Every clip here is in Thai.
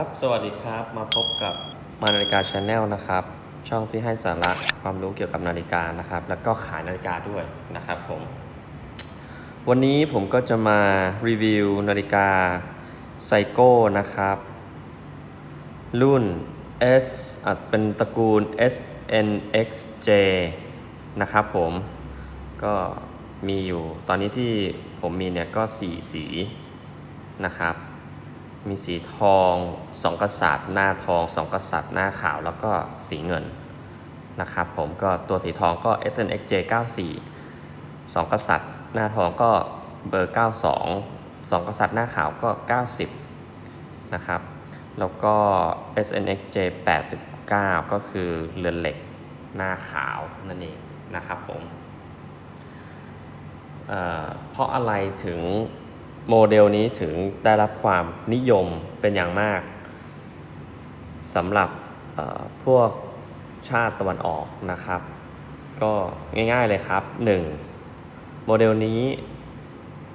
ครับ สวัสดีครับ มาพบกับมานาฬิกาชาแนลนะครับ ช่องที่ให้สาระความรู้เกี่ยวกับนาฬิกานะครับ แล้วก็ขายนาฬิกาด้วยนะครับผม วันนี้ผมก็จะมารีวิวนาฬิกาไซโก้นะครับ รุ่น S อะเป็นตระกูล SNXJ นะครับผม ก็มีอยู่ ตอนนี้ที่ผมมีเนี่ยก็4สีนะครับ มีสีทองสองกษัตริย์ หน้าทองสองกษัตริย์ หน้าขาวแล้วก็สีเงินนะครับผมก็ตัวสีทองก็ SNXJ 94สองกษัตริย์ หน้าทองก็เบอร์ 92สองกษัตริย์หน้าขาวก็ 90 นะครับ แล้วก็ SNXJ 89 ก็คือเรือนเหล็กหน้าขาวนั่นเองนะครับผมเเพราะอะไรถึง โมเดลนี้ถึงได้รับความนิยมเป็นอย่างมากสำหรับพวกชาติตะวันออกนะครับ ก็ง่ายๆเลยครับ 1. โมเดลนี้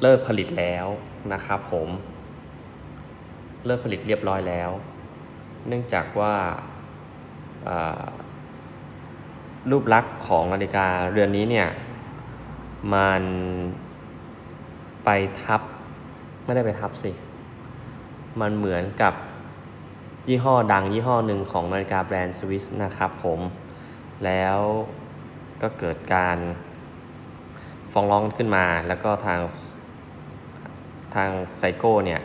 เลิกผลิตแล้วนะครับผมเลิกผลิตเรียบร้อยแล้ว เนื่องจากว่ารูปลักษณ์ของนาฬิกาเรือนนี้เนี่ย มันไปทับ ไม่ได้ไปทับสิ มันเหมือนกับยี่ห้อดังยี่ห้อหนึ่งของนาฬิกาแบรนด์สวิสนะครับผม แล้วก็เกิดการฟ้องร้องขึ้นมา แล้วก็ทางทางไซโก้เนี่ย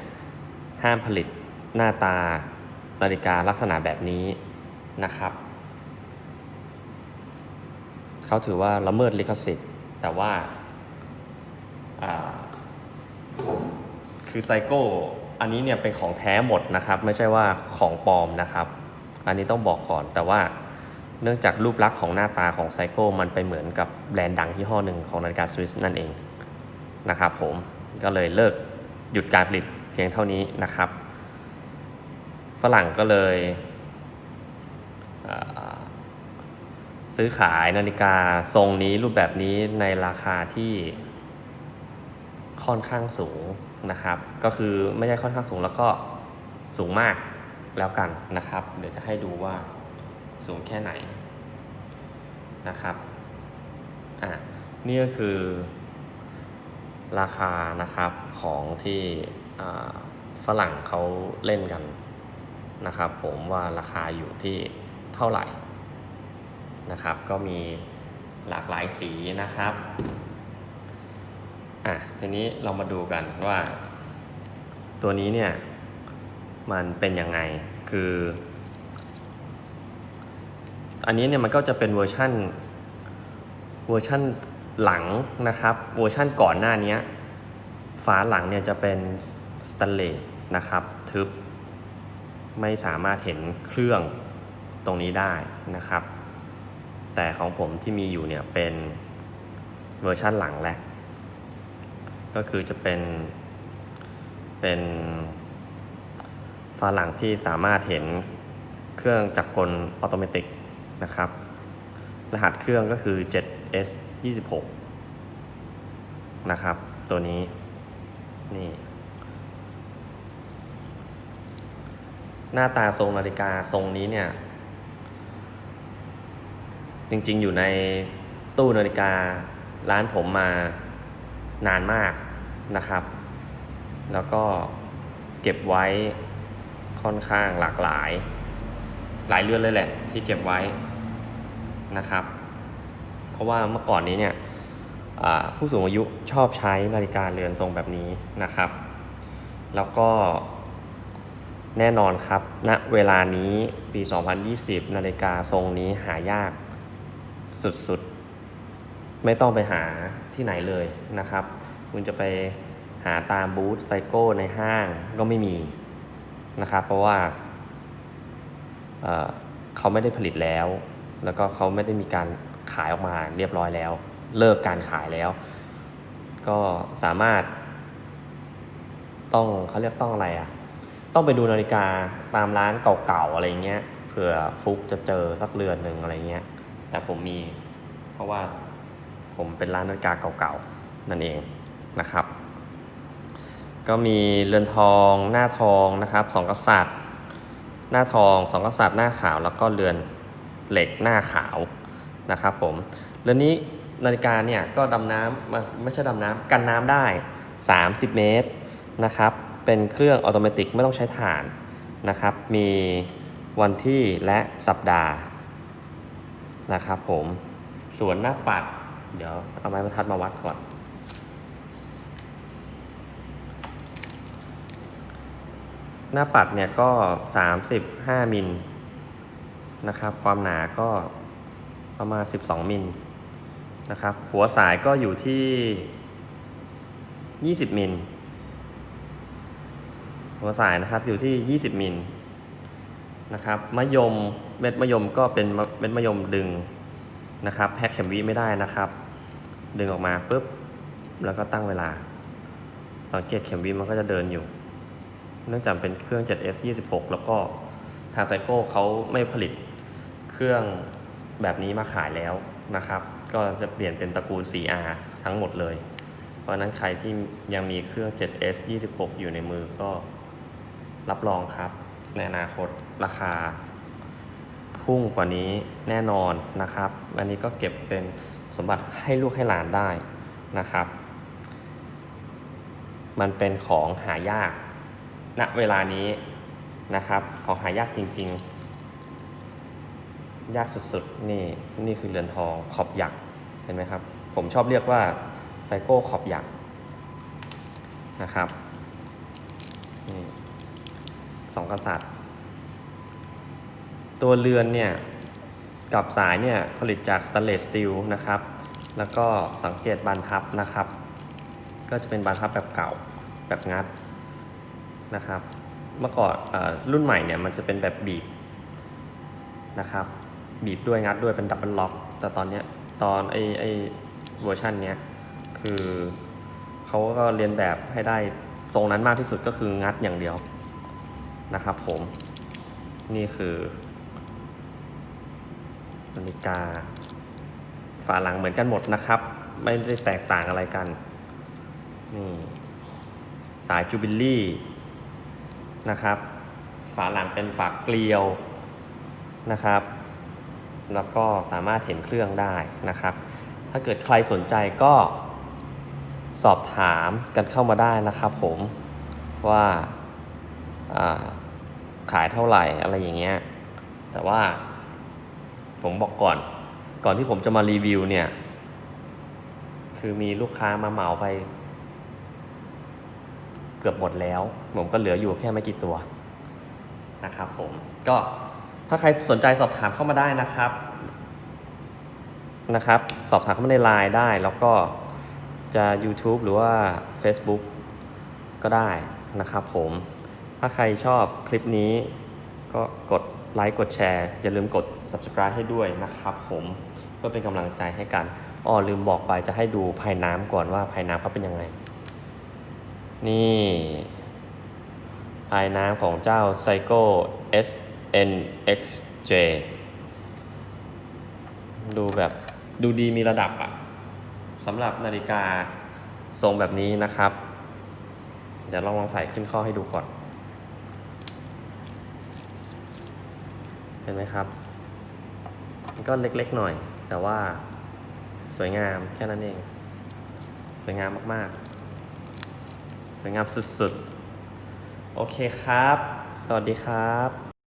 ห้ามผลิตหน้าตานาฬิกาลักษณะแบบนี้นะครับ เขาถือว่าละเมิดลิขสิทธิ์ แต่ว่าอ่า คือไซโก้อันนี้เนี่ยเป็นของแท้หมดนะครับ ไม่ใช่ว่าของปลอมนะครับ อันนี้ต้องบอกก่อนแต่ว่าเนื่องจากรูปลักษณ์ของหน้าตาของไซโก้มันไปเหมือนกับแบรนด์ดังที่ห้อหนึ่งของนาฬิกาสวิสนั่นเองนะครับผมก็เลยเลิกหยุดการผลิตเพียงเท่านี้นะครับ ฝรั่งก็เลยซื้อขายนาฬิกาทรงนี้รูปแบบนี้ในราคาที่ ค่อนข้างสูงนะครับ ก็คือไม่ใช่ค่อนข้างสูงแล้วก็สูงมากแล้วกันนะครับ เดี๋ยวจะให้ดูว่าสูงแค่ไหนนะครับอะนี่ก็คือราคานะครับของที่ฝรั่งเขาเล่นกันนะครับ ผมว่าราคาอยู่ที่เท่าไหร่นะครับ ก็มีหลากหลายสีนะครับ อะทีนี้เรามาดูกันว่า ตัวนี้เนี่ย มันเป็นยังไงคือ อันนี้เนี่ยมันก็จะเป็นเวอร์ชั่นเวอร์ชั่นหลังนะครับ เวอร์ชั่นก่อนหน้านี้ฝาหลังเนี่ยจะเป็นสแตนเลสนะครับ ทึบ ไม่สามารถเห็นเครื่องตรงนี้ได้นะครับ แต่ของผมที่มีอยู่เนี่ยเป็นเวอร์ชั่นหลังแหละ ก็คือจะเป็น เป็นฝาหลังที่สามารถเห็นเครื่องจักรกลออโตเมติกนะครับ รหัสเครื่องก็คือ 7S 26 นะครับ ตัวนี้ นี่ หน้าตาทรงนาฬิกาทรงนี้เนี่ย จริงๆอยู่ในตู้นาฬิการ้านผมมา นานมากนะครับ แล้วก็เก็บไว้ค่อนข้างหลากหลาย หลายเรือนเลยแหละ ที่เก็บไว้นะครับ เพราะว่าเมื่อก่อนนี้เนี่ยผู้สูงอายุชอบใช้นาฬิกาเรือนทรงแบบนี้นะครับ แล้วก็แน่นอนครับณเวลานี้ปี 2020 นาฬิกาทรงนี้หายากสุดๆ ไม่ต้องไปหาที่ไหนเลยนะครับ คุณจะไปหาตามบูธไซโก้ในห้างก็ไม่มีนะครับ เพราะว่าเเขาไม่ได้ผลิตแล้ว แล้วก็เขาไม่ได้มีการขายออกมาเรียบร้อยแล้ว เลิกการขายแล้ว ก็สามารถ ต้องเขาเรียกต้องอะไรอะ่ะ ต้องไปดูนาฬิกาตามร้านเก่าๆอะไรเงี้ยเผื่อฟุกจะเจอสักเรือนหนึ่งอะไรเงี้ยแต่ผมมี เพราะว่า ผมเป็นร้านนาฬิกาเก่าๆ นั่นเองนะครับ ก็มีเรือนทอง หน้าทองนะครับสองกษัตริย์ หน้าทองสองกษัตริย์หน้าขาว แล้วก็เรือนเหล็กหน้าขาวนะครับ ผมเรือนนี้นาฬิกาเนี่ยก็ดำน้ำไม่ใช่ดำน้ำกันน้ำได้ 30 เมตรนะครับ เป็นเครื่องออโตเมติไม่ต้องใช้ถ่านนะครับ มีวันที่และสัปดาห์นะครับผมส่วนหน้าปัด เดี๋ยวเอาไม้บรรทัดมาวัดก่อน หน้าปัดเนี่ยก็ 35 มิลนะครับ ความหนาก็ประมาณ 12 มิลนะครับ หัวสายก็อยู่ที่ 20 มิล หัวสายนะครับอยู่ที่ 20 มิลนะครับ มะยม เม็ดมะยมก็เป็นเม็ดมะยมดึงนะครับ แพ็คเข็มวิไม่ได้นะครับ ดึงออกมาปุ๊บ แล้วก็ตั้งเวลา สังเกตเข็มวิมันก็จะเดินอยู่ เนื่องจากเป็นเครื่อง 7S 26 แล้วก็ทางไซโก้เขาไม่ผลิตเครื่องแบบนี้มาขายแล้วนะครับ ก็จะเปลี่ยนเป็นตระกูล 4R ทั้งหมดเลย เพราะฉะนั้นใครที่ยังมีเครื่อง 7S 26 อยู่ในมือก็รับรองครับ ในอนาคตราคาพุ่งกว่านี้แน่นอนนะครับ อันนี้ก็เก็บเป็น สมบัติให้ลูกให้หลานได้นะครับ มันเป็นของหายากณเวลานี้นะครับ ของหายากจริง ๆ ยากสุดๆ นี่นี่คือเรือนทองขอบหยักเห็นไหมครับ ผมชอบเรียกว่าไซโก้ขอบหยักนะครับนี่สองกษัตริย์ ตัวเรือนเนี่ย กับสายเนี่ยผลิตจากสแตนเลสสตีลนะครับ แล้วก็สังเกตบานพับนะครับ ก็จะเป็นบานพับแบบเก่าแบบงัดนะครับ เมื่อก่อนรุ่นใหม่เนี่ยมันจะเป็นแบบบีบนะครับ บีบด้วยงัดด้วยเป็นดับเบิลล็อก แต่ตอนเนี้ยตอนไอไอเวอร์ชันเนี้ยคือเขาก็เรียนแบบให้ได้ทรงนั้นมากที่สุดก็คืองัดอย่างเดียวนะครับผม นี่คือ นาฬิกา ฝาหลังเหมือนกันหมดนะครับ ไม่ได้แตกต่างอะไรกัน นี่ สายจูบิลลี่นะครับ ฝาหลังเป็นฝาเกลียวนะครับ แล้วก็สามารถเห็นเครื่องได้นะครับ ถ้าเกิดใครสนใจก็สอบถามกันเข้ามาได้นะครับผมว่าอ่าขายเท่าไหร่อะไรอย่างเงี้ย แต่ว่า ผมบอกก่อน ก่อนที่ผมจะมารีวิวเนี่ย คือมีลูกค้ามาเหมาไป เกือบหมดแล้ว ผมก็เหลืออยู่แค่ไม่กี่ตัวนะครับผม ก็ถ้าใครสนใจสอบถามเข้ามาได้นะครับ นะครับ สอบถามเข้ามาในไลน์ได้ แล้วก็จะ YouTube หรือว่า Facebook ก็ได้นะครับผม ถ้าใครชอบคลิปนี้ก็กด ไลค์กดแชร์ อย่าลืมกด subscribe ให้ด้วยนะครับผมเพื่อเป็นกำลังใจให้กันอ้อลืมบอกไปจะให้ดูภายน้ำก่อนว่าภายน้ำเขาเป็นยังไง นี่ภายน้ำของเจ้า Psycho SNXJ ดูแบบดูดีมีระดับอะสำหรับนาฬิกาทรงแบบนี้นะครับ เดี๋ยวลองลองใส่ขึ้นข้อให้ดูก่อน เห็นไหมครับมันก็เล็กๆหน่อย แต่ว่าสวยงามแค่นั้นเอง สวยงามมากๆ สวยงามสุดๆ โอเคครับ สวัสดีครับ